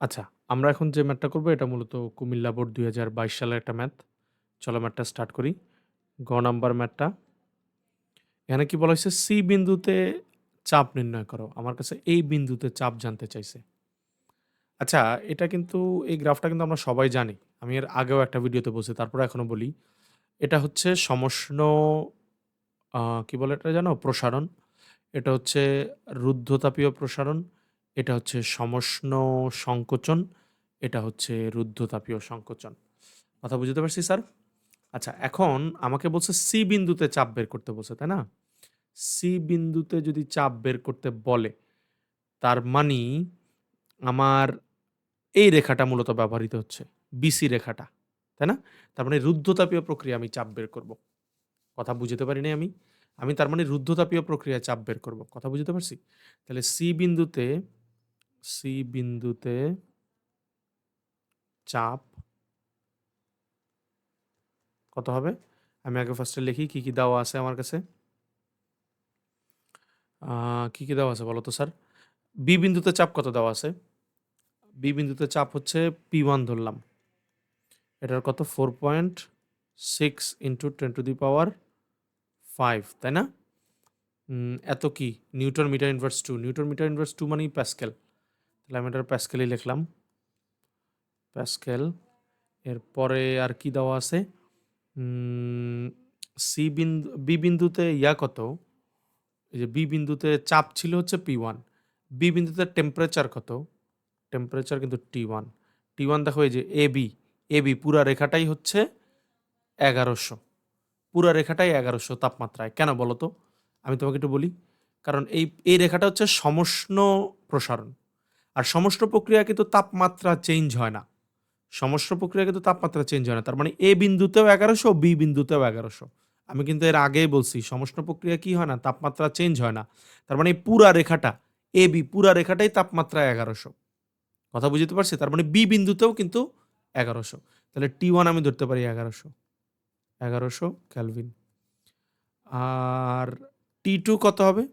আচ্ছা, আমরা এখন যে ম্যাথটা করব এটা মূলত কুমিল্লা বোর্ড ২০২২ সালের একটা ম্যাথ। চলো ম্যাথটা স্টার্ট করি। গ নাম্বার ম্যাথটা। এখানে কি বলা হয়েছে? সি বিন্দুতে চাপ নির্ণয় করো। আমার কাছে এই বিন্দুতে চাপ জানতে চাইছে। আচ্ছা, এটা কিন্তু এই গ্রাফটা কিন্তু আমরা সবাই জানি। আমি এর আগেও একটা ভিডিওতে বলছি। তারপরে এখনও বলি। এটা হচ্ছে সমষ্ণ কি বলে এটা জানো? প্রসারণ। এটা হচ্ছে রুদ্ধতাপীয় প্রসারণ। এটা হচ্ছে সমষ্ণ সংকোচন। এটা হচ্ছে রুদ্ধতাপীয় সংকোচন। কথা বুঝতে পারছি স্যার? আচ্ছা, এখন আমাকে বলছে সি বিন্দুতে চাপ বের করতে বলছে, তাই না? সি বিন্দুতে যদি চাপ বের করতে বলে, তার মানি আমার এই রেখাটা মূলত ব্যবহৃত হচ্ছে। বিসি রেখাটা। তাই না? তার মানে রুদ্ধতাপীয় প্রক্রিয়া আমি চাপ বের করব। কথা বুঝতে পারি নাই আমি? আমি তার মানে রুদ্ধতাপীয় প্রক্রিয়ায় চাপ বের করব। কথা বুঝতে পারছি? তাহলে সি বিন্দুতে সি বিন্দুতে চাপ কত হবে? আমি আগে ফার্স্টে লিখি কি, কি দেওয়া আছে আমার কাছে? কি, কি দেওয়া আছে বলো তো স্যার? বি বিন্দুতে চাপ কত দেওয়া আছে? বি বিন্দুতে চাপ হচ্ছে পি ওয়ান ধরলাম। এটার কত? 4.6 into 10 to the power five তাই না? এত কি? Newton metre inverse two newton metre inverse two মানেই প্যাসকেল। এটার প্যাসকেলই লিখলাম। প্যাসকেল। এরপরে আর কি দেওয়া আছে? সি বিন্দু বি বিন্দুতে ইয়া কত? এই যে বি বিন্দুতে চাপ ছিল হচ্ছে পি ওয়ান বি বিন্দুতে টেম্পারেচার কত? টেম্পারেচার কিন্তু T1 T1 দেখো এই যে এ বি এ বি পুরা রেখাটাই হচ্ছে এগারোশো পুরা রেখাটাই এগারোশো তাপমাত্রায়। কেন বলো তো? আমি তোমাকে একটু বলি। কারণ এই, এই রেখাটা হচ্ছে সমষ্ণ প্রসারণ। আর সমস্ত প্রক্রিয়া কিন্তু তাপমাত্রা চেঞ্জ হয় না। সমস্ত প্রক্রিয়া কিন্তু তাপমাত্রা চেঞ্জ হয় না। তার মানে এ বিন্দুতেও এগারোশো বি বিন্দুতেও এগারোশো আমি কিন্তু এর আগেই বলছি সমষ্ণ প্রক্রিয়া কি হয় না? তাপমাত্রা চেঞ্জ হয় না। তার মানে পুরা রেখাটা এ বি পুরা রেখাটাই তাপমাত্রা এগারোশো কথা বুঝতে পারছি? তার মানে বি বিন্দুতেও কিন্তু এগারোশো তাহলে টি ওয়ান আমি ধরতে পারি এগারোশো এগারোশো ক্যালভিন আর টি টু কত হবে?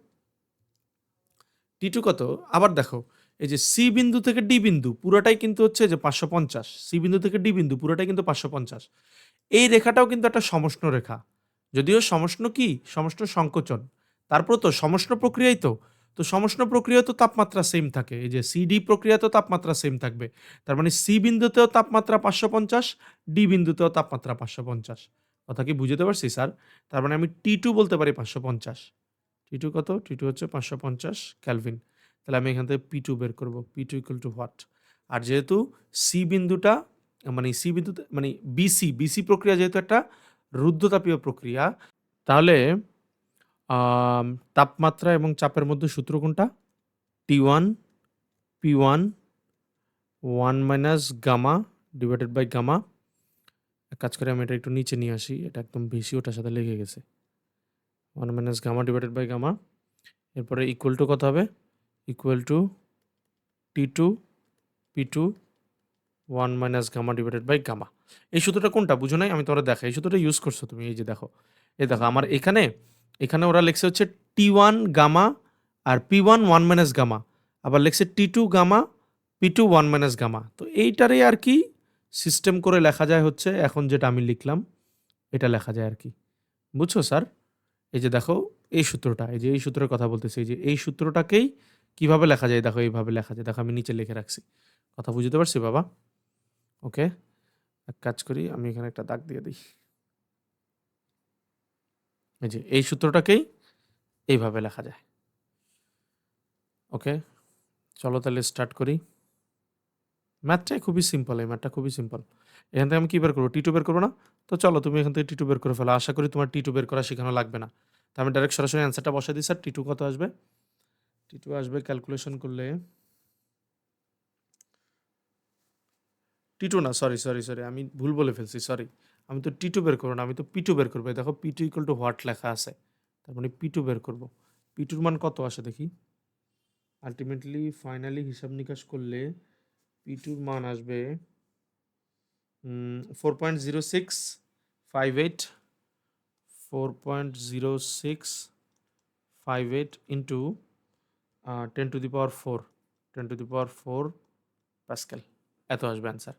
টি টু কত? আবার দেখো এই যে সি বিন্দু থেকে ডি বিন্দু পুরোটাই কিন্তু হচ্ছে যে ৫৫০ সি বিন্দু থেকে ডি বিন্দু পুরোটাই কিন্তু ৫৫০ এই রেখাটাও কিন্তু একটা সমষ্ণ রেখা। যদিও সমষ্ণ কি? সমষ্ণ সংকোচন। তারপর তো সমষ্ণ প্রক্রিয়াই তো। তো সমষ্ণ প্রক্রিয়া তো তাপমাত্রা সেম থাকে। এই যে সিডি প্রক্রিয়াতেও তাপমাত্রা সেম থাকবে। তার মানে সি বিন্দুতেও তাপমাত্রা ৫৫০ ডি বিন্দুতেও তাপমাত্রা ৫৫০ কথা কি বুঝতে পারছি, স্যার? তার মানে আমি T2 বলতে পারি ৫৫০ T2 কত? টি টু হচ্ছে ৫৫০ কেলভিন। তাহলে আমি এখান থেকে পি টু বের করব। P2 equal to what? আর যেহেতু সি বিন্দুটা মানে সি বিন্দুতে মানে বিসি, বিসি প্রক্রিয়া যেহেতু একটা রুদ্ধতাপীয় প্রক্রিয়া, তাহলে তাপমাত্রা এবং চাপের মধ্যে সূত্র কোনটা? T1 P1 1 minus gamma divided by gamma. কাজ করে আমি এটা একটু নিচে নিয়ে আসি। এটা একদম বেশি ওটার সাথে লেগে গেছে। One minus gamma divided by gamma. এরপরে ইকুয়াল টু কত হবে? Equal to T2 P2 1 minus gamma divided by gamma. এই সূত্রটা কোনটা বুঝো নাই? আমি তোমারে দেখাই। এই সূত্রটা ইউজ করছ তুমি। এই যে দেখো। এই দেখো আমার এখানে, এখানে ওরা লিখছে হচ্ছে T1 গামা আর P1 1 মাইনাস গামা। আবার লিখছে T2 gamma, P2 1 minus gamma. তো এইটারই আর কি সিস্টেম করে লেখা যায় হচ্ছে এখন যেটা আমি লিখলাম, এটা লেখা যায় আর কি। বুঝছ স্যার? এই যে দেখো এই সূত্রটা, এই যে এই সূত্রের কথা বলতেছি। এই যে এই সূত্রটাকেই কীভাবে লেখা যায়? দেখো, এইভাবে লেখা যায়। দেখো, আমি নিচে লিখে রাখছি। কথা বুঝতে পারছি বাবা? ওকে। এক কাজ করি, আমি এখানে একটা দাগ দিয়ে দিই এই যে, এই সূত্রটাকেই এইভাবে লেখা যায়। ওকে। চলো তাহলে স্টার্ট করি। ম্যাথটাই খুবই সিম্পল। এই ম্যাথটা খুবই সিম্পল। এখান থেকে আমি কী বের করব? T2 বের করব না? তো চলো, তুমি এখান থেকে T2 বের করে ফেলো। আশা করি তোমার T2 বের করা শেখানো লাগবে না। তো আমি ডাইরেক্ট সরাসরি অ্যান্সারটা বসাই দিই, স্যার। T2 কত আসবে? T2 আসবে ক্যালকুলেশন করলে T2 না সরি, সরি, সরি। আমি ভুল বলে ফেলছি। সরি। আমি তো T2 বের করব না। আমি তো P2 বের করব। দেখো P2 ইকুয়াল টু হোয়াট লেখা আছে। তার মানে P2 বের করব। P2 এর মান কত আসে দেখি? আল্টিমেটলি ফাইনালি হিসাব নিকাশ করলে P2 এর মান আসবে four point zero six five eight four point zero six five eight into 10 to the power 4 10 to the power 4 pascal এত আসবে অ্যান্সার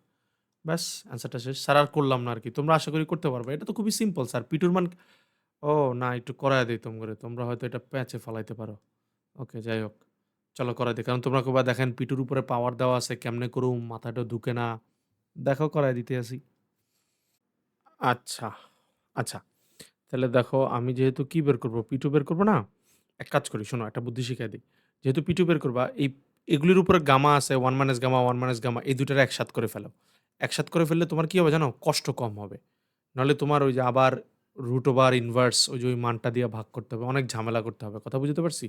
ব্যাস অ্যান্সারটা শেষ। স্যার আর করলাম না আর কি তোমরা আশা করি করতে পারবে। এটা তো খুবই সিম্পল স্যার। পিটুর মান ও, না, একটু করায় দিই তোমরা। তোমরা হয়তো এটা প্যাচে ফলাইতে পারো। ওকে, যাই হোক। চলো করাই দিই। কারণ তোমরা কবা দেখেন, পিটুর উপরে পাওয়ার দেওয়া আছে। কেমনে করুম, মাথাটা ঢুকে না। দেখো করাই দিতে আসি। আচ্ছা আচ্ছা। তাহলে দেখো, আমি যেহেতু কি বের করব? পিটু বের করব না? এক কাজ করি, শোনো, একটা বুদ্ধি শিখাই দিই। যেহেতু পিটু বের করবা, এই, এগুলির উপরে গামা আছে one minus gamma one minus gamma, এই দুটার একসাথ করে ফেলো। একসাথ করে ফেললে তোমার কি হবে জানো? কষ্ট কম হবে। নাহলে তোমার ওই যে আবার রুট ওভার ইনভার্স ওই যে ওই মানটা দিয়ে ভাগ করতে হবে, অনেক ঝামেলা করতে হবে। কথা বুঝতে পারছি?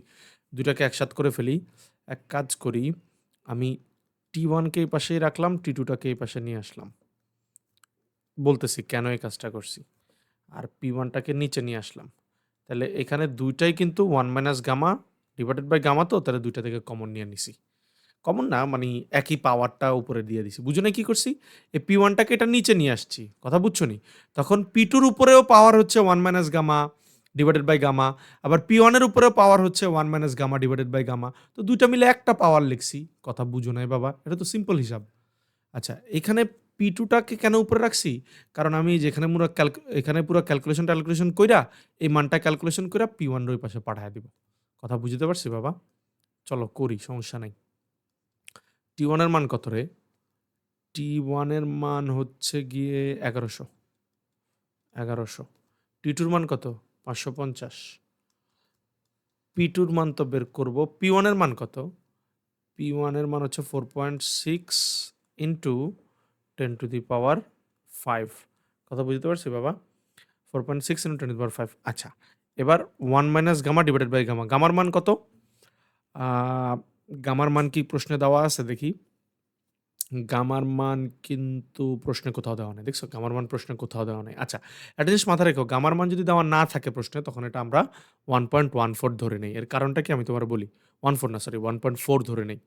দুটাকে একসাথ করে ফেলি। এক কাজ করি, আমি টি ওয়ানকে এই পাশেই রাখলাম টি টুটাকে এই পাশে নিয়ে আসলাম। বলতেছি, কেন এই কাজটা করছি? আর পি ওয়ানটাকে নিচে নিয়ে আসলাম। তাহলে এখানে দুইটাই কিন্তু one minus gamma divided by gamma তো, তাহলে দুইটা থেকে কমন নিয়ে নিছি। কমন না মানে একই পাওয়ারটা উপরে দিয়ে দিছি। বুঝো না কি করছি? এই পি ওয়ানটাকে এটা নিচে নিয়ে আসছি। কথা বুঝছ নি? তখন পি টুর উপরেও পাওয়ার হচ্ছে one minus gamma divided by gamma আবার পি ওয়ানের উপরেও পাওয়ার হচ্ছে one minus gamma divided by gamma তো দুইটা মিলে একটা পাওয়ার লিখছি। কথা বুঝো নাই বাবা, এটা তো সিম্পল হিসাব। আচ্ছা এখানে পি টুটাকে কেন উপরে রাখছি? কারণ আমি যেখানে পুরো এখানে পুরো ক্যালকুলেশন ট্যালকুলেশন কইরা, এই মানটা ক্যালকুলেশন কইরা পি ওয়ানের ওই পাশে পাঠায় দিব। কথা বুঝতে পারছি বাবা? চলো করি, সমস্যা নাই। টি ওয়ানের মান কত রে? টি ওয়ানের মান হচ্ছে গিয়ে এগারোশো। এগারোশো। টি টুর মান কত? পাঁচশো পঞ্চাশ। পি টুর মান তো বের করব। পি ওয়ানের মান কত? পি ওয়ানের মান হচ্ছে four point six into ten to the power five কথা বুঝতে পারছি বাবা? Four point six into ten to the power five আচ্ছা এবার one minus gamma divided by gamma গামার মান কত? গামার মান কি প্রশ্নে দেওয়া আছে? দেখি। গামার মান কিন্তু প্রশ্নে কোথাও দেওয়া নেই। দেখছ? গামার মান প্রশ্নে কোথাও দেওয়া নেই। আচ্ছা একটা জিনিস মাথায় রেখো। গামার মান যদি দেওয়া না থাকে প্রশ্নে, তখন এটা আমরা ওয়ান পয়েন্ট ওয়ান ফোর ধরে নেই। এর কারণটা কি আমি তোমার বলি? ওয়ান ফোর না সরি ওয়ান পয়েন্ট ফোর ধরে নেই।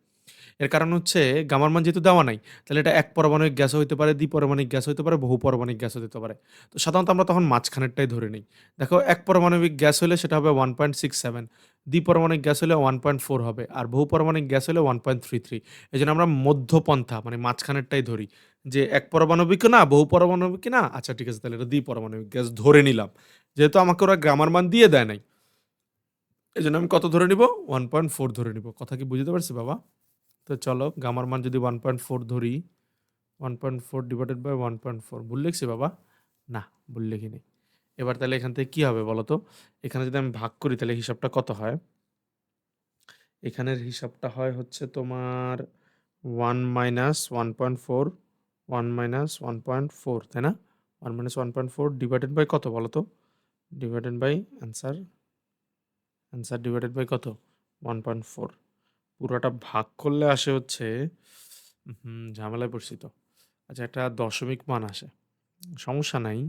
এর কারণ হচ্ছে গামার মান যেহেতু দেওয়া নাই, তাহলে এটা এক পরমাণবিক গ্যাস হইতে পারে দ্বিপরমাণবিক গ্যাস হইতে পারে, বহু পরমাণবিক গ্যাস হতে পারে। তো সাধারণত আমরা তখন মাঝখানেরটাই ধরে নিই। দেখো, এক পরমাণবিক গ্যাস হলে সেটা হবে ওয়ান পয়েন্ট সিক্স সেভেন দ্বিপরমাণবিক গ্যাস হলে ওয়ান পয়েন্ট ফোর হবে, আর বহু পরমাণবিক গ্যাস হলে ওয়ান পয়েন্ট থ্রি থ্রি এই জন্য আমরা মধ্যপন্থা মানে মাঝখানেরটাই ধরি, যে এক পরমাণবিক না, বহু পরমাণবিক না আচ্ছা ঠিক আছে, তাহলে এটা দ্বিপরমাণবিক গ্যাস ধরে নিলাম। যেহেতু আমাকে ওরা গ্রামার মান দিয়ে দেয় নাই এই জন্য আমি কত ধরে নিব? ওয়ান পয়েন্ট ফোর ধরে নিব। কথা কি বুঝতে পারছি বাবা? তো চলো গামার মান যদি ওয়ান পয়েন্ট ফোর ধরি one point four divided by one point four ভুল লিখছি বাবা? না, ভুল লিখিনি। এবার তাহলে এখান থেকে কী হবে বলো তো? এখানে যদি আমি ভাগ করি তাহলে হিসাবটা কত হয়? এখানের হিসাবটা হয় হচ্ছে তোমার one minus one point four one minus one point four তাই না? One minus one point four divided by কত বলো তো? Divided by answer answer divided by কত? ওয়ান পয়েন্ট ফোর পুরোটা ভাগ করলে আসে হচ্ছে ঝামেলায় পড়ছি তো। আচ্ছা একটা দশমিক মান আসে। সমস্যা নাই।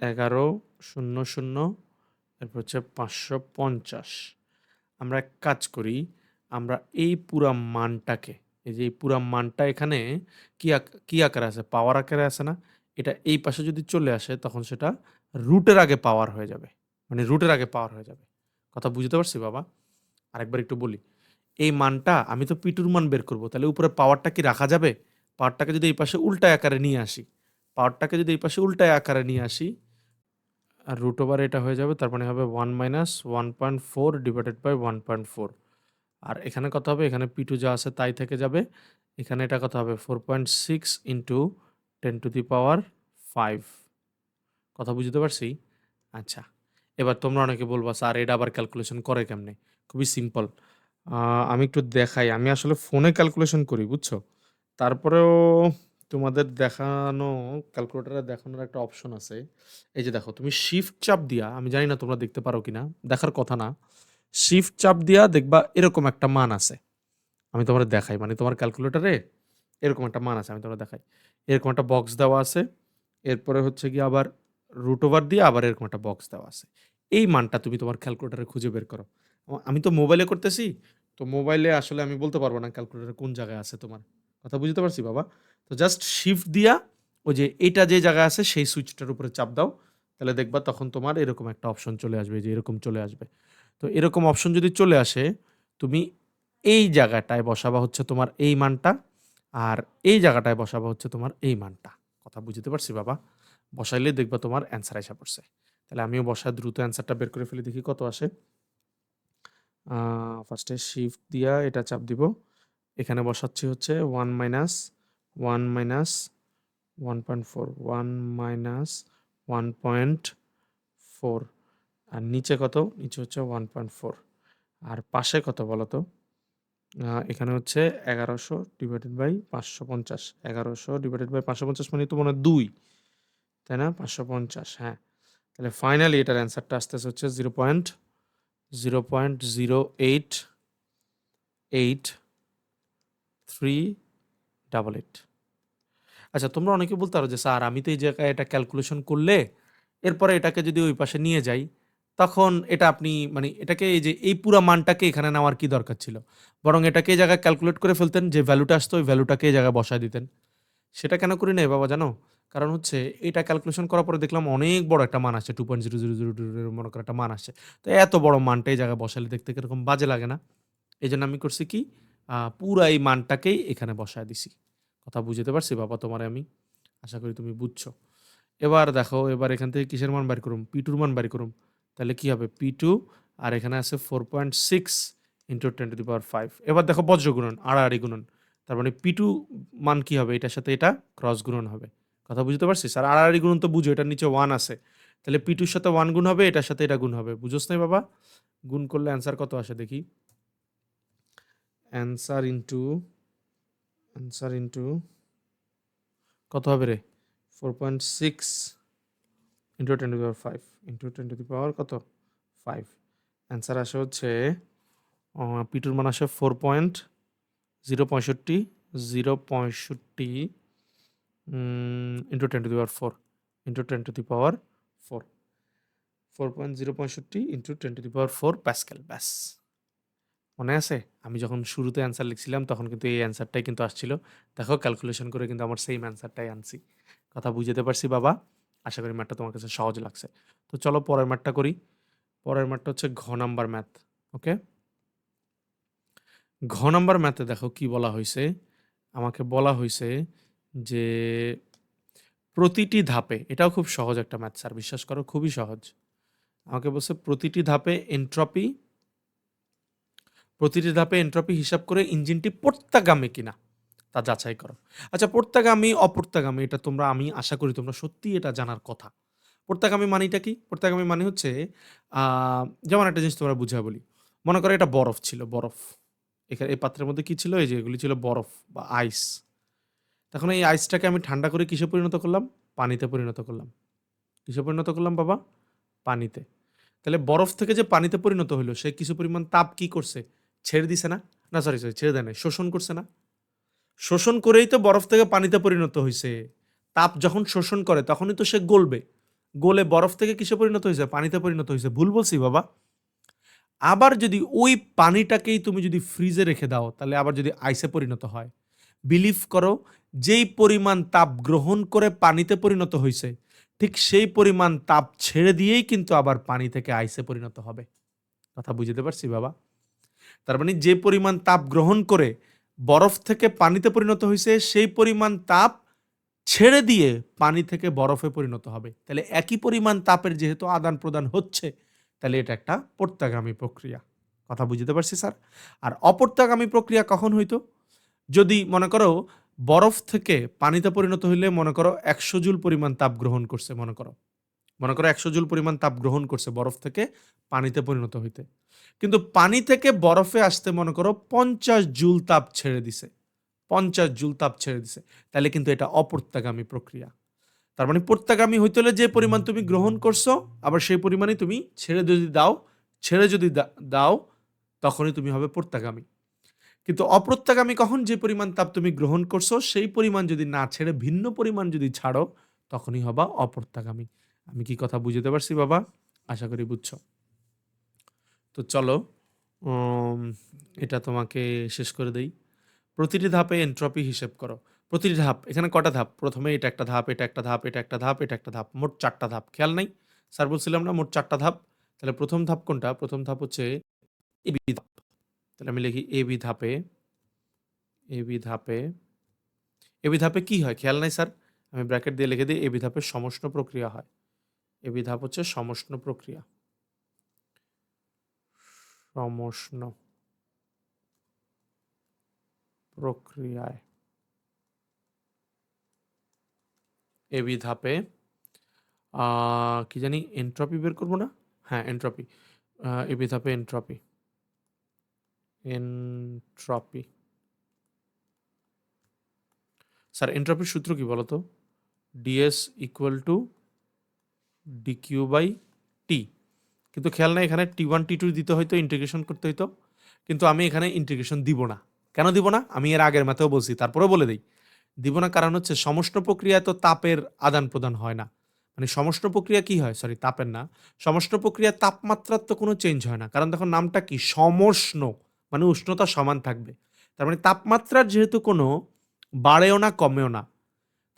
এগারো, শূন্য শূন্য, এরপর হচ্ছে পাঁচশো পঞ্চাশ। আমরা এক কাজ করি, আমরা এই পুরা মানটাকে, এই যে এই পুরা মানটা এখানে কি কি আকারে আছে পাওয়ার আকারে আছে না। এটা এই পাশে যদি চলে আসে, তখন সেটা রুটের আগে পাওয়ার হয়ে যাবে। মানে রুটের আগে পাওয়ার হয়ে যাবে। কথা বুঝতে পারছি বাবা? আরেকবার একটু বলি। এই মানটা আমি তো পিটুর মান বের করব। তাহলে উপরে পাওয়ারটা কি রাখা যাবে? পাওয়ারটাকে যদি এই পাশে উল্টায় আকারে নিয়ে আসি। পাওয়ারটাকে যদি এই পাশে উল্টায় আকারে নিয়ে আসি, আর রুট ওভার এটা হয়ে যাবে, তার মানে হবে one minus one point four divided by one point four আর এখানে কত হবে? এখানে পিটু যা আছে তাই থেকে যাবে। এখানে এটা কত হবে? Four point six into ten to the power five কথা বুঝতে পারছি? আচ্ছা। এবার তোমরা অনেকে বলবা, স্যার, এটা আবার ক্যালকুলেশন করে কেমনে? খুবই সিম্পল আমি একটু দেখাই। আমি আসলে ফোনে ক্যালকুলেশন করি, বুঝছ? তারপরেও তোমাদের দেখানো ক্যালকুলেটারে দেখানোর একটা অপশন আছে। এই যে দেখো, তুমি শিফট চাপ দিয়া, আমি জানি না তোমরা দেখতে পারো কিনা, দেখার কথা না। শিফট চাপ দিয়া দেখবা এরকম একটা মান আছে। আমি তোমার দেখাই মানে তোমার ক্যালকুলেটারে এরকম একটা মান আছে, আমি তোমার দেখাই। এরকম একটা বক্স দেওয়া আছে, এরপরে হচ্ছে কি আবার রুট ওভার দিয়ে আবার এরকম একটা বক্স দেওয়া আছে। এই মানটা তুমি তোমার ক্যালকুলেটারে খুঁজে বের করো। আমা- আমি তো মোবাইলে করতেছি তো মোবাইলে আসলে আমি বলতে পারব না ক্যালকুলেটার কোন জায়গায় আছে তোমার। কথা বুঝতে পারছি বাবা? তো জাস্ট শিফট দিয়া ওই যে এটা যে জায়গায় আছে সেই সুইচটার উপরে চাপ দাও। তাহলে দেখবা তখন তোমার এরকম একটা অপশন চলে আসবে যে এরকম চলে আসবে। তো এরকম অপশন যদি চলে আসে, তুমি এই জায়গাটায় বসাবা হচ্ছে তোমার এই মানটা আর এই জায়গাটায় বসাবা হচ্ছে তোমার এই মানটা। কথা বুঝতে পারছি বাবা? বসাইলে দেখবা তোমার অ্যান্সার আসা পড়ছে। তাহলে আমিও বসায় দ্রুত অ্যান্সারটা বের করে ফেলে, দেখি কত আসে। ফার্স্টে শিফট দিয়া এটা চাপ দিব। এখানে বসাচ্ছি হচ্ছে one minus one minus one point four one minus one point four আর নিচে কত? নিচে হচ্ছে ওয়ান পয়েন্ট ফোর আর পাশে কত বলো তো? এখানে হচ্ছে এগারোশো ডিভাইডেড বাই পাঁচশো পঞ্চাশ। এগারোশো ডিভাইডেড বাই পাঁচশো পঞ্চাশ মানে তো মনে হয় দুই। তাই না? পাঁচশো পঞ্চাশ হ্যাঁ। তাহলে ফাইনালি এটার অ্যান্সারটা আসতেছে হচ্ছে zero point zero point zero eight eight three double eight আচ্ছা তোমরা অনেকে বলতে পারো যে, স্যার, আমি তো এই জায়গায় এটা ক্যালকুলেশন করলে এরপরে এটাকে যদি ওই পাশে নিয়ে যাই, তখন এটা আপনি মানে এটাকে এই যে, এই পুরা মানটাকে এখানে নেওয়ার কি দরকার ছিল? বরং এটাকে এই জায়গায় ক্যালকুলেট করে ফেলতেন যে ভ্যালুটা আসতো, ওই ভ্যালুটাকে এই জায়গায় বসায় দিতেন। সেটা কেন করি নাই বাবা, জানো? কারণ হচ্ছে এটা ক্যালকুলেশন করার পরে দেখলাম অনেক বড় একটা মান আসছে two point zero zero zero zero মনে করে একটা মান আসছে। তো এত বড় মানটা এই জায়গায় বসালে দেখতে কীরকম বাজে লাগে না। এই জন্য আমি করছি কি পুরো এই মানটাকেই এখানে বসায় দিছি। কথা বুঝতে পারছি বাবা তোমারে আমি? আশা করি তুমি বুঝছ। এবার দেখো, এবার এখান থেকে কিসের মান বাড়ি করুম? পি টুর মান বাড়ি করুম। তাহলে কি হবে? পি টু আর এখানে আছে four point six into ten to the power five এবার দেখো বজ্র গুণন আড়াআড়ি গুণন। তার মানে পি টু মান কি হবে? এটার সাথে এটা ক্রস গুণন হবে। কথা বুঝতে পারছিস? আর আড়াআড়ি গুণ তো বুঝো, এটার নিচে ওয়ান আছে। তাহলে পি টুর সাথে ওয়ান গুণ হবে, এটার সাথে এটা গুণ হবে। বুঝোস নাই বাবা? গুণ করলে অ্যান্সার কত আসে দেখি? অ্যান্সার ইন্টু অ্যান্সার ইন্টু কত হবে রে? Four point six into ten to the power five into ten to the power কত? ফাইভ অ্যান্সার আসে হচ্ছে পিটুর মান আসে ফোর পয়েন্ট জিরো পঁয়ষট্টি জিরো পঁয়ষট্টি into ten to the power four into ten to the power four four point zero পঁয়ষট্টি into ten to the power four pascal ব্যাস। মনে আছে? আমি যখন শুরুতে অ্যান্সার লিখছিলাম, তখন কিন্তু এই অ্যান্সারটাই কিন্তু আসছিল। দেখো ক্যালকুলেশন করে কিন্তু আমার সেম অ্যান্সারটাই আনছি। কথা বুঝতে পারছি, বাবা? আশা করি ম্যাথটা তোমার কাছে সহজ লাগছে। তো চলো, পরের ম্যাথটা করি। পরের ম্যাথটা হচ্ছে ঘ নাম্বার ম্যাথ ওকে ঘ নাম্বার ম্যাথে দেখো কি বলা হয়েছে আমাকে বলা হয়েছে যে প্রতিটি ধাপে, এটাও খুব সহজ একটা ম্যাথ স্যার বিশ্বাস করো খুবই সহজ। আমাকে বলছে প্রতিটি ধাপে এন্ট্রপি প্রতিটি ধাপে এন্ট্রপি হিসাব করে ইঞ্জিনটি প্রত্যাগামী কিনা, তা যাচাই করো। আচ্ছা প্রত্যাগামী অপ্রত্যাগামী এটা তোমরা, আমি আশা করি তোমরা সত্যি এটা জানার কথা। প্রত্যাগামী মানেটা কি? প্রত্যাগামী মানে হচ্ছে যেমন একটা জিনিস তোমরা বুঝা বলি। মনে করো এটা বরফ ছিল, বরফ। এখানে, এই পাত্রের মধ্যে কি ছিল? এই যে এগুলি ছিল বরফ বা আইস তখন এই আইসটাকে আমি ঠান্ডা করে কিসে পরিণত করলাম? পানিতে পরিণত করলাম। কিসে পরিণত করলাম বাবা? পানিতে। তাহলে বরফ থেকে যে পানিতে পরিণত হলো সে কিছু পরিমাণ তাপ কি করছে? ছেড়ে দিছে না? না সরি সরি ছেড়ে দেয় না শোষণ করছে না? শোষণ করেই তো বরফ থেকে পানিতে পরিণত হয়েছে তাপ যখন শোষণ করে, তখনই তো সে গলবে। গলে বরফ থেকে কিসে পরিণত হয়েছে পানিতে পরিণত হয়েছে ভুল বলছি বাবা। আবার যদি ওই পানিটাকেই তুমি যদি ফ্রিজে রেখে দাও, তাহলে আবার যদি আইসে পরিণত হয়। বিলিভ করো যেই পরিমাণ তাপ গ্রহণ করে পানিতে পরিণত হয়েছে ঠিক সেই পরিমাণ তাপ ছেড়ে দিয়েই কিন্তু আবার পানি থেকে আইসে পরিণত হবে। কথা বুঝতে পারছি, বাবা? তার মানে যে পরিমাণ তাপ গ্রহণ করে বরফ থেকে পানিতে পরিণত হয়েছে সেই পরিমাণ তাপ ছেড়ে দিয়ে পানি থেকে বরফে পরিণত হবে। তাহলে একই পরিমাণ তাপের যেহেতু আদান প্রদান হচ্ছে, তাহলে এটা একটা প্রত্যাগামী প্রক্রিয়া। কথা বুঝতে পারছি, স্যার? আর অপত্যাগামী প্রক্রিয়া কখন হইতো? যদি মনে করো বরফ থেকে পানিতে পরিণত হইলে মনে করো একশো জুল পরিমাণ তাপ গ্রহণ করছে, মনে করো। মনে করো একশো জুল পরিমাণ তাপ গ্রহণ করছে বরফ থেকে পানিতে পরিণত হইতে। কিন্তু পানি থেকে বরফে আসতে মনে করো পঞ্চাশ জুল তাপ ছেড়ে দিছে। পঞ্চাশ জুল তাপ ছেড়ে দিছে। তাহলে কিন্তু এটা অপ্রত্যাগামী প্রক্রিয়া। তার মানে প্রত্যাগামী হইতে হলে যে পরিমাণ তুমি গ্রহণ করছ, আবার সেই পরিমাণই তুমি ছেড়ে যদি দাও, ছেড়ে যদি দাও, তখনই তুমি হবে প্রত্যাগামী। কিন্তু অপ্রত্যাগামী কখন যে পরিমাণ তাপ তুমি গ্রহণ করছ, সেই পরিমাণ যদি না ছেড়ে ভিন্ন পরিমাণ যদি ছাড়ো, তখনই হবা অপ্রত্যাগামী। আমি কি কথা বুঝতে পারছি বাবা? আশা করি বুঝছ। তো চলো এটা তোমাকে শেষ করে দেই। প্রতিটি ধাপে এন্ট্রপি হিসেব করো। প্রতিটি ধাপ, এখানে কটা ধাপ? প্রথমে এটা একটা ধাপ, এটা একটা ধাপ, এটা একটা ধাপ, এটা একটা ধাপ। মোট চারটা ধাপ, খেয়াল নাই? স্যার বলছিলাম না, মোট চারটা ধাপ? তাহলে প্রথম ধাপ কোনটা? প্রথম ধাপ হচ্ছে এবি ধাপ। তাহলে আমি লিখি এবি ধাপে এবি ধাপে এবি ধাপে কি হয়? খেয়াল নাই, স্যার? আমি ব্র্যাকেট দিয়ে লিখে দিই এবি ধাপে সমষ্ণ প্রক্রিয়া হয়। এবি ধাপ হচ্ছে সমষ্ণ প্রক্রিয়া। সমষ্ণ প্রক্রিয়ায়। এবি ধাপে কি জানি, এন্ট্রপি বের করব না? হ্যাঁ এন্ট্রপি। এবি ধাপে এন্ট্রপি। এন্ট্রপি স্যার এন্ট্রপির সূত্র কি বলতো? DS equal to DQ by T কিন্তু খেয়াল নাই, এখানে টি ওয়ান টি টু দিতে হয়তো ইন্টিগ্রেশন করতে হইতো। কিন্তু আমি এখানে ইন্টিগ্রেশন দিব না। কেন দিব না? আমি এর আগের মাতেও বলছি, তারপরেও বলে দিই। দিব না কারণ হচ্ছে, সমষ্ণ প্রক্রিয়ায় তো তাপের আদান প্রদান হয় না। মানে সমষ্ণ প্রক্রিয়া কি হয়? সরি তাপের না। সমষ্ণ প্রক্রিয়া তাপমাত্রার তো কোনো চেঞ্জ হয় না। কারণ দেখো, নামটা কি? সমষ্ণ। মানে উষ্ণতা সমান থাকবে। তার মানে তাপমাত্রার যেহেতু কোনো বাড়েও না, কমেও না,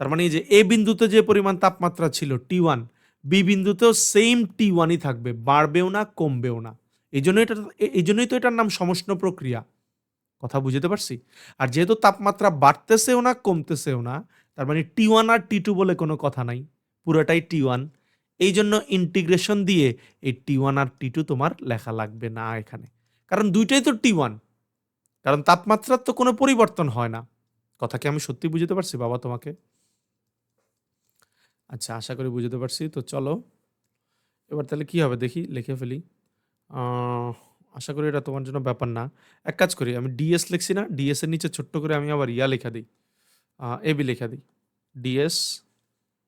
তার মানে এই যে এ বিন্দুতে যে পরিমাণ তাপমাত্রা ছিল টি ওয়ান বি বিন্দুতেও সেম টি ওয়ানই থাকবে, বাড়বেও না, কমবেও না। এই জন্য এটা, এই জন্যই তো এটার নাম সমষ্ণ প্রক্রিয়া। কথা বুঝতে পারছি? আর যেহেতু তাপমাত্রা বাড়তেছেও না, কমতেছেও না, তার মানে টি ওয়ান আর টি টু বলে কোনো কথা নাই, পুরোটাই টি ওয়ান এই জন্য ইন্টিগ্রেশন দিয়ে এই টি ওয়ান আর টি টু তোমার লেখা লাগবে না এখানে। কারণ দুইটাই তো টি ওয়ান কারণ তাপমাত্রার তো কোনো পরিবর্তন হয় না। কথা কি আমি সত্যি বুঝতে পারছি বাবা তোমাকে? আচ্ছা আশা করি বুঝতে পারছি। তো চলো, এবার তাহলে কি হবে দেখি, লিখে ফেলি। আশা করি এটা তোমার জন্য ব্যাপার না। এক কাজ করি, আমি ডিএস লিখছি না। ডিএস এর নিচে ছোট্ট করে আমি আবার ইয়া লেখা দিই। এবি লেখা দিই। ডিএস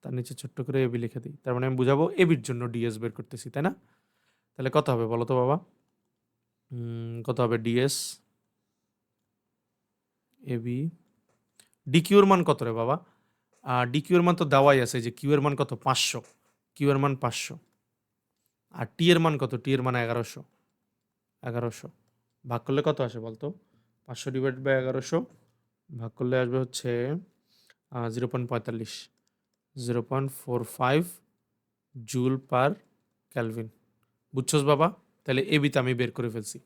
তার নিচে ছোট্ট করে এবি লিখে দিই। তার মানে আমি বুঝাবো এবির জন্য ডিএস বের করতেছি, তাই না? তাহলে কত হবে বলো তো বাবা? কত হবে? ডিএস এবি ডিকিউর মান কত রে বাবা? ডিকিউর মান তো দেওয়াই আছে যে কিউ এর মান কত? পাঁচশো। কিউ এর মান পাঁচশো। আর টি এর মান কত? টি এর মান এগারোশো। এগারোশো। ভাগ করলে কত আসে বলতো? পাঁচশো ডিভাইড বাই এগারোশো। ভাগ করলে আসবে হচ্ছে জিরো পয়েন্ট পঁয়তাল্লিশ। Zero point four five joule per kelvin বুঝছস বাবা? তাহলে এবিতে আমি বের করে ফেলছি।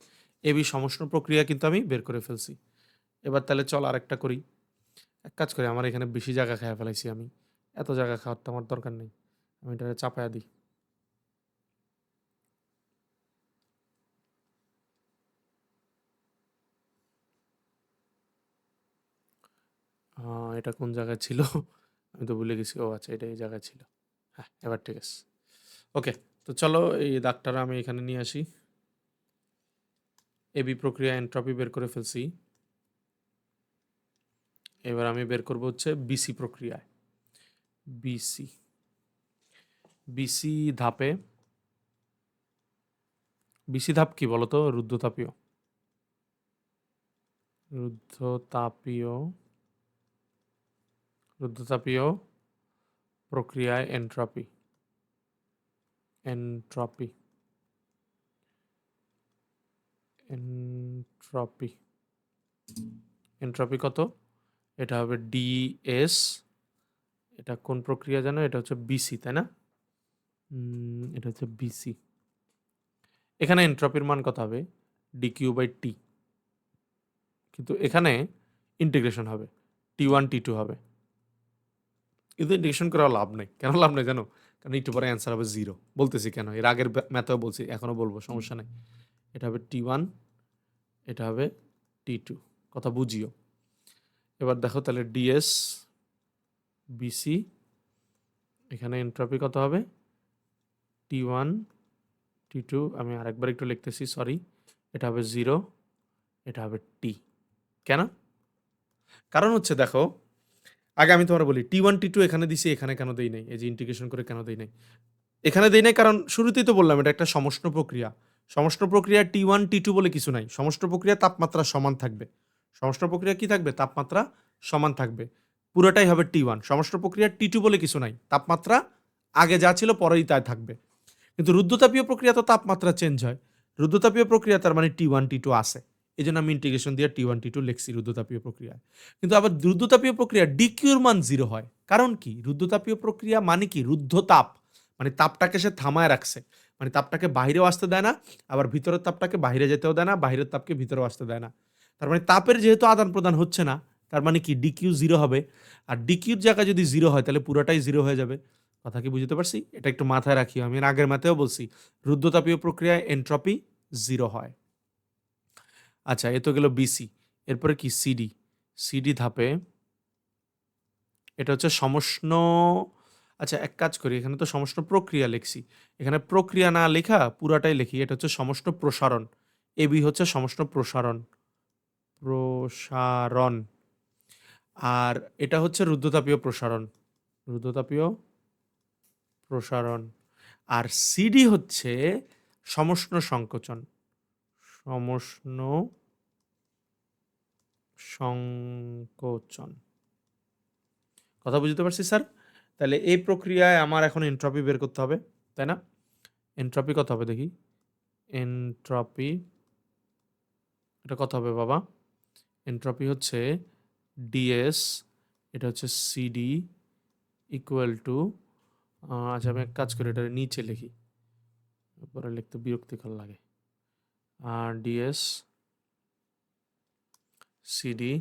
এবি সমষ্ণ প্রক্রিয়া কিন্তু আমি বের করে ফেলছি। এবার তাহলে চল আরেকটা করি। এক কাজ করি, আমার এখানে বেশি জায়গা খেয়ে ফেলাইছি আমি। এত জায়গা খাওয়ার তো আমার দরকার নেই। আমি এটা চাপায়া দিই। এটা কোন জায়গায় ছিল? আমি তো ভুলে গেছি। ও আচ্ছা এটা এই জায়গায় ছিল। হ্যাঁ এবার ঠিক আছে। ওকে তো চলো এই দাগটারা আমি এখানে নিয়ে আসি। এবি প্রক্রিয়া এন্ট্রপি বের করে ফেলছি। এবার আমি বের করব হচ্ছে বিসি প্রক্রিয়ায়। বিসি বিসি ধাপে। বিসি ধাপ কি বলতো রুদ্ধতাপীয়। রুদ্ধতাপীয়। রুদ্ধতাপীয় প্রক্রিয়ায় এন্ট্রপি। এন্ট্রপি এন্ট্রপি এন্ট্রপি কত? এটা হবে ডিএস এটা কোন প্রক্রিয়া জানো? এটা হচ্ছে বিসি তাই না? এটা হচ্ছে বিসি এখানে এন্ট্রপির মান কত হবে? ডি কিউ বাই টি কিন্তু এখানে ইন্টিগ্রেশন হবে। টি ওয়ান টি টু হবে। কিন্তু ইন্টিগ্রেশন করা লাভ নেই। কেন লাভ নেই জানো? কারণ একটু পরে অ্যান্সার হবে জিরো বলতেছি কেন? এর আগের ম্যাথেও বলছি এখনও বলব, সমস্যা নেই। এটা হবে টি ওয়ান এটা হবে টি টু কথা বুঝিও। এবার দেখো তাহলে ডিএস বিসি এখানে এন্ট্রপি কত হবে? টি ওয়ান টি টু আমি আরেকবার একটু লিখতেছি সরি এটা হবে জিরো এটা হবে টি কেন? কারণ হচ্ছে দেখো আগে আমি তোমার বলি টি ওয়ান টি টু এখানে দিছি, এখানে কেন দেই নাই? এই যে ইন্টিগ্রেশন করে কেন দেই নাই? এখানে দেই নাই কারণ শুরুতেই তো বললাম, এটা একটা সমষ্ণ প্রক্রিয়া। সমষ্ণ প্রক্রিয়া টি ওয়ান টি টু বলে কিছু নাই। সমষ্ণ প্রক্রিয়া তাপমাত্রা সমান থাকবে। সমষ্ণ প্রক্রিয়া কি থাকবে? তাপমাত্রা সমান থাকবে। পুরোটাই হবে টি ওয়ান সমষ্ণ প্রক্রিয়া টি টু বলে কিছু নাই। তাপমাত্রা আগে যা ছিল পরেই তাই থাকবে। কিন্তু রুদ্ধতাপীয় প্রক্রিয়া তো তাপমাত্রা চেঞ্জ হয়। রুদ্ধতাপীয় প্রক্রিয়া তার মানে টি ওয়ান টি টু আসে এই জন্য আমি ইন্টিগ্রেশন দিয়ে টি ওয়ান টি টু লিখছি রুদ্ধতাপীয় প্রক্রিয়া। কিন্তু আবার রুদ্ধতাপীয় প্রক্রিয়া ডিকিউর মান জিরো হয়। কারণ কি? রুদ্ধতাপীয় প্রক্রিয়া মানে কি? রুদ্ধ তাপ মানে তাপটাকে সে থামায় রাখছে। মানে তাপটাকে বাইরেও আসতে দেয় না, আবার ভিতরের তাপটাকে বাইরে যেতেও দেয় না, বাইরের তাপকে ভিতরেও আসতে দেয় না। তার মানে তাপের যেহেতু আদান প্রদান হচ্ছে না, তার মানে কি? ডিকিউ জিরো হবে। আর ডিকিউর জায়গায় যদি জিরো হয়, তাহলে পুরোটাই জিরো হয়ে যাবে। কথা কি বুঝতে পারছি? এটা একটু মাথায় রাখি আমি আগের মাথায়ও বলছি, রুদ্রতাপীয় প্রক্রিয়ায় এন্ট্রপি জিরো হয়। আচ্ছা এ তো গেল বিসি এরপরে কি? সিডি সিডি ধাপে। এটা হচ্ছে সমষ্ণ আচ্ছা এক কাজ করি, এখানে তো সমষ্ণ প্রক্রিয়া লিখছি। এখানে প্রক্রিয়া না লেখা পুরাটাই লিখি, এটা হচ্ছে সমষ্ণ প্রসারণ। এবি হচ্ছে সমষ্ণ প্রসারণ। প্রসারণ। আর এটা হচ্ছে রুদ্রতাপীয় প্রসারণ। রুদ্রতাপীয় প্রসারণ। আর সিডি হচ্ছে সমষ্ণ সংকোচন। সমষ্ণ সংকোচন। কথা বুঝতে পারছি, স্যার? তাহলে এই প্রক্রিয়ায় আমার এখন এন্ট্রপি বের করতে হবে, তাই না? এন্ট্রপি কত হবে দেখি? এন্ট্রপি এটা কত হবে বাবা? এন্ট্রপি হচ্ছে ডিএস এটা হচ্ছে সিডি ইকুয়াল টু আচ্ছা আমি এক কাজ করি, এটা নিচে লিখি। পরে লিখতে বিরক্তিকর লাগে। আর ডিএস সিডি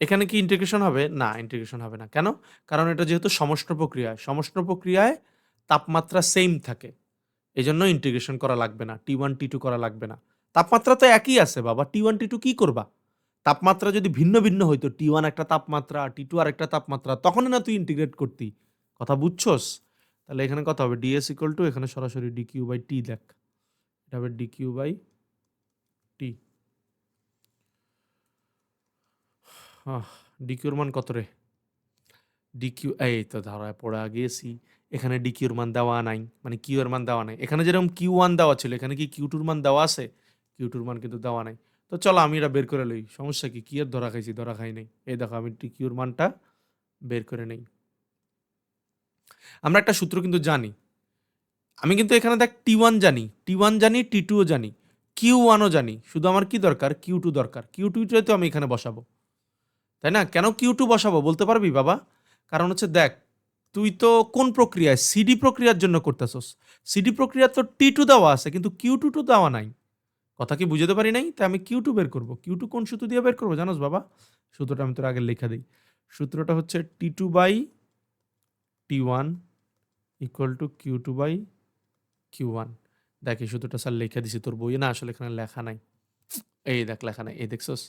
এখানে কি ইন্টিগ্রেশন হবে? না ইন্টিগ্রেশন হবে না। কেন? কারণ এটা যেহেতু সমষ্ণ প্রক্রিয়ায়। সমষ্ণ প্রক্রিয়ায় তাপমাত্রা সেম থাকে। এই জন্য ইন্টিগ্রেশন করা লাগবে না। টি ওয়ান টি টু করা লাগবে না। তাপমাত্রা তো একই আছে, বাবা। টি ওয়ান টি টু কী করবা? তাপমাত্রা যদি ভিন্ন ভিন্ন হইতো টি ওয়ান একটা তাপমাত্রা টি টু আর একটা তাপমাত্রা, তখনই না তুই ইন্টিগ্রেট করতি। কথা বুঝছস? তাহলে এখানে কত হবে? ডিএস ইকুয়াল টু এখানে সরাসরি ডি কিউ বাই টি দেখ। এটা হবে ডি কিউ বাই টি ডিকিউর মান কত রে? ডিকিউ এই তো ধারায় পড়া গিয়েছি। এখানে ডিকিউর মান দেওয়া নাই। মানে কিউ এর মান দেওয়া নাই। এখানে যেরকম কিউ ওয়ান দেওয়া ছিল, এখানে কি কিউ টুর মান দেওয়া আছে? কিউ টুর মান কিন্তু দেওয়া নাই। তো চলো আমি এটা বের করে লই। সমস্যা কি? কি এর ধরা খাইছি, ধরা খাই নাই। এই দেখো, আমি কিউর মানটা বের করে নেই। আমরা একটা সূত্র কিন্তু জানি। আমি কিন্তু এখানে দেখ টি ওয়ান জানি টি ওয়ান জানি টি টুও জানি। কিউ ওয়ানও জানি। শুধু আমার কি দরকার? কিউ টু দরকার। কিউ টুটাই তো আমি এখানে বসাবো। তাই না? কেন কিউ টু বসাবো? বলতে পারবি বাবা? কারণ হচ্ছে দেখ, তুই তো কোন প্রক্রিয়ায়? সিডি প্রক্রিয়ার জন্য করতেছস। সিডি প্রক্রিয়া তো টি টু দেওয়া আছে, কিন্তু কিউ টু টু দেওয়া নাই। কথা কি বুঝতে পারি নাই? তাই আমি কিউ টু বের করব। কিউ টু কোন সূত্র দিয়ে বের করব জানোস বাবা? সূত্রটা আমি তোর আগে লেখা দিই। সূত্রটা হচ্ছে T two by T one equal to Q two by Q one দেখ, এই সূত্রটা স্যার লেখা দিছি, তোর বইয়ে না আসলে এখানে লেখা নাই। এই দেখ, লেখা নাই। এই দেখছস?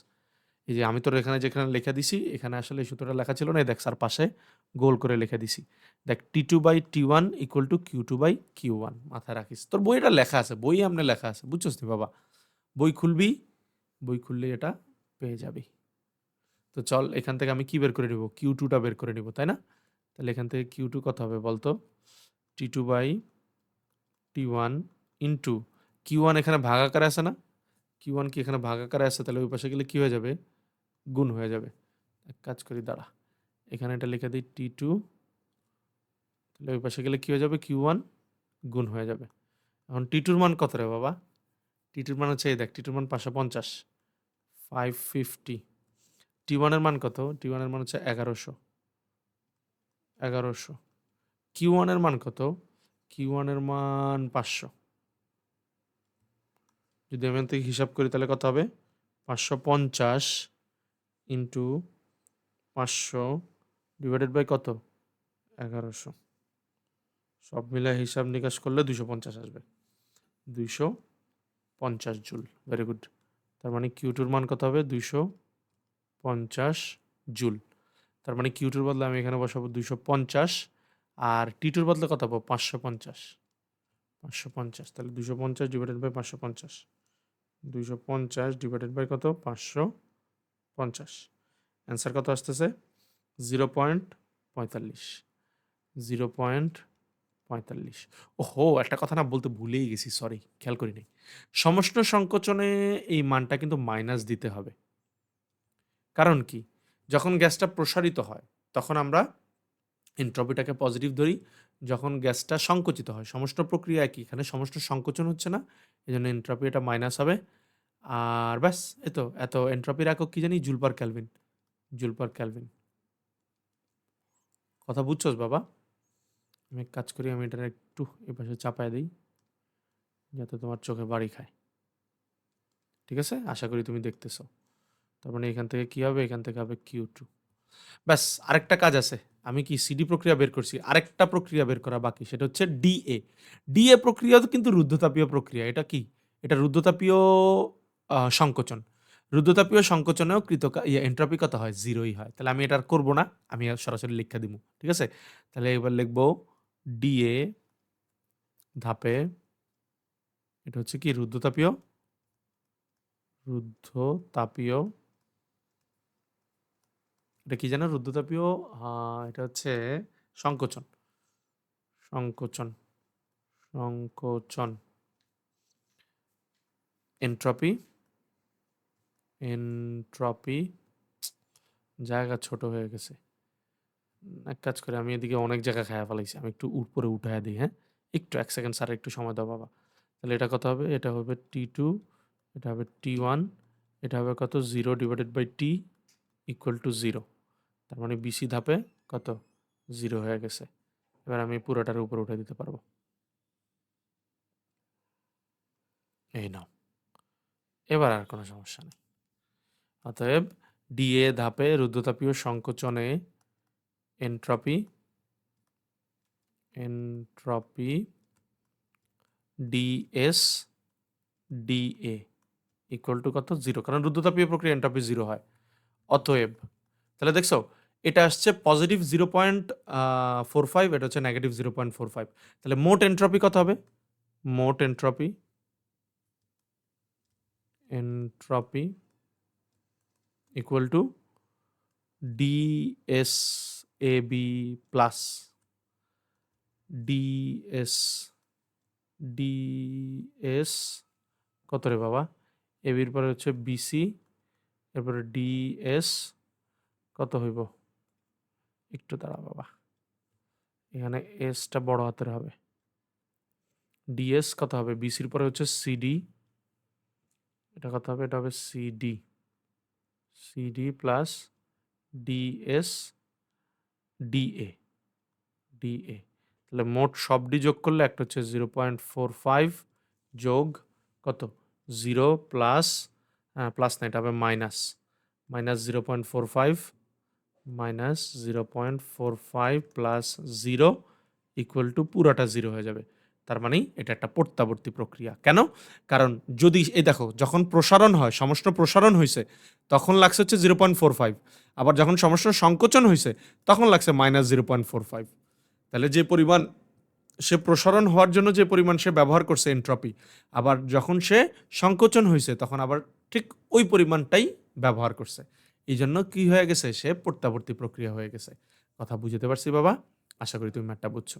এই যে আমি তোর এখানে যেখানে লেখা দিছি, এখানে আসলে সূত্রটা লেখা ছিল না দেখ স্যার পাশে গোল করে লেখা দিছি। দেখ T two by T one equal to Q two by Q one মাথায় রাখিস। তোর বইটা লেখা আছে, বই আমনে লেখা আছে, বুঝছস নি বাবা? বই খুলবি, বই খুললে এটা পেয়ে যাবি। তো চল, এখান থেকে আমি কি বের করে নিব? কিউ টুটা বের করে নিব, তাই না? তাহলে এখান থেকে কিউ টু কত হবে বলতো? T two by T one into Q one এখানে ভাগাকারে আছে না? কিউ ওয়ান কি এখানে ভাগাকারে আছে? তাহলে ওই পাশে গেলে কী হয়ে যাবে? গুণ হয়ে যাবে। এক কাজ করি, দাঁড়া। এখানে এটা লিখে দিই টি টু তাহলে ওই পাশে গেলে কী হয়ে যাবে? কিউ ওয়ান গুণ হয়ে যাবে। এখন টি টুর মান কত রে বাবা? টি টুর মান হচ্ছে এই দেখ টি টুর মান পাঁচশো পঞ্চাশ। ফাইভ ফিফটি টি ওয়ানের মান কত? টি ওয়ানের মান হচ্ছে এগারোশো। এগারোশো। কিউ ওয়ানের মান কত? কিউ ওয়ানের মান পাঁচশো। যদি আমি থেকে হিসাব করি তাহলে কত হবে? পাঁচশো পঞ্চাশ। ইন্টু পাঁচশো ডিভাইডেড বাই কত? এগারোশো। সব মিলে হিসাব নিকাশ করলে দুশো পঞ্চাশ আসবে। দুইশো পঞ্চাশ জুল। ভেরি গুড তার মানে কিউটুর মান কত হবে? দুইশো পঞ্চাশ জুল। তার মানে কিউটুর বদলে আমি এখানে বসাবো দুইশো পঞ্চাশ আর টিটুর বদলে কত পাবো? পাঁচশো পঞ্চাশ। পাঁচশো পঞ্চাশ। তাহলে দুশো পঞ্চাশ ডিভাইডেড বাই পাঁচশো পঞ্চাশ। দুইশো পঞ্চাশ ডিভাইডেড বাই কত? পাঁচশো পঞ্চাশ। অ্যান্সার কত আসতেছে? জিরো পয়েন্ট পঁয়তাল্লিশ। জিরো পয়েন্ট পঁয়তাল্লিশ। ওহো, একটা কথা না বলতে ভুলেই গেছি সরি খেয়াল করিনি সমষ্ণ সংকোচনে এই মানটা কিন্তু মাইনাস দিতে হবে। কারণ কি? যখন গ্যাসটা প্রসারিত হয়, তখন আমরা এন্ট্রপিটাকে পজিটিভ ধরি, যখন গ্যাসটা সংকুচিত হয়। সমস্ত প্রক্রিয়া কি এখানে সমস্ত সংকোচন হচ্ছে না এই জন্য এন্ট্রপি এটা মাইনাস হবে। আর ব্যাস এত এত এন্ট্রপির একক কি জানি? Joule per kelvin. Joule per kelvin. কথা বুঝছস বাবা? আমি এক কাজ করি, আমি এটা একটু এ পাশে চাপায় দিই, যাতে তোমার চোখে বাড়ি খায়। ঠিক আছে? আশা করি তুমি দেখতেছো। তার মানে এখান থেকে কী হবে? এখান থেকে হবে কিউ টু ব্যাস, আরেকটা কাজ আছে। আমি কি সিডি প্রক্রিয়া বের করছি? আরেকটা প্রক্রিয়া বের করা বাকি, সেটা হচ্ছে ডিএ ডিএ প্রক্রিয়া কিন্তু রুদ্ধতাপীয় প্রক্রিয়া। এটা কি? এটা রুদ্ধতাপীয় সংকোচন। রুদ্রতাপীয় সংকোচনেও কৃত ইয়ে এন্ট্রপি কত হয়? জিরোই হয়। তাহলে আমি এটা করব না। আমি সরাসরি লিখা দিব। ঠিক আছে? তাহলে এবার লিখব ডিএ ধাপে এটা হচ্ছে কি? রুদ্ধতাপীয় রুদ্ধতাপীয় এটা কি জানো? রুদ্ধতাপীয় এটা হচ্ছে সংকোচন। সংকোচন। সংকোচন। এন্ট্রপি এন্ট্রপি জায়গা ছোট হয়ে গেছে। এক কাজ করে, আমি এদিকে অনেক জায়গা খায়া ফেলাইছি, আমি একটু উপরে উঠায় দিই হ্যাঁ? একটু, এক সেকেন্ড স্যার একটু সময় দাও বাবা। তাহলে এটা কত হবে? এটা হবে টি টু এটা হবে টি ওয়ান এটা হবে কত? Zero divided by T equal to zero তার মানে বিসি ধাপে কত? জিরো হয়ে গেছে। এবার আমি পুরোটার উপরে উঠে দিতে পারব। এই নাও। এবার আর কোনো সমস্যা নেই। অতএব ডিএ ধাপে রুদ্ধতাপীয় সংকোচনে entropy entropy, DS, DA equal to কত? জিরো কারণ রুদ্ধতাপীয় প্রক্রিয়া এন্ট্রপি জিরো হয়। অতএব, তাহলে দেখছ, এটা আসছে positive zero point four five এটা হচ্ছে negative zero point four five তাহলে মোট এন্ট্রপি কত হবে? মোট entropy entropy DS A B plus DS DS কত রে বাবা? এবির পরে হচ্ছে বিসি এরপরে ডিএস কত হইব? একটু দাঁড়া বাবা। এখানে এসটা বড় হাতের হবে। ডিএস কত হবে? বিসির পরে হচ্ছে সিডি এটা কত হবে? এটা হবে CD CD plus DS DA DA তাহলে মোট সব ডি যোগ করলে একটা হচ্ছে জিরো পয়েন্ট ফোর ফাইভ যোগ কত? জিরো প্লাস প্লাস না, এটা হবে minus minus zero point four five minus zero point four five plus zero equal to পুরাটা জিরো হয়ে যাবে। তার মানে এটা একটা প্রত্যাবর্তী প্রক্রিয়া। কেন? কারণ যদি এই দেখো, যখন প্রসারণ হয় সমস্ত প্রসারণ হয়েছে তখন লাগছে হচ্ছে জিরো পয়েন্ট ফোর ফাইভ আবার যখন সমস্ত সংকোচন হয়েছে তখন লাগছে minus zero point four five তাহলে যে পরিমাণ সে প্রসারণ হওয়ার জন্য যে পরিমাণ সে ব্যবহার করছে এন্ট্রপি আবার যখন সে সংকোচন হয়েছে তখন আবার ঠিক ওই পরিমাণটাই ব্যবহার করছে। এই জন্য কী হয়ে গেছে? সে প্রত্যাবর্তী প্রক্রিয়া হয়ে গেছে। কথা বুঝতে পারছি বাবা? আশা করি তুমি ম্যাটটা বুঝছ।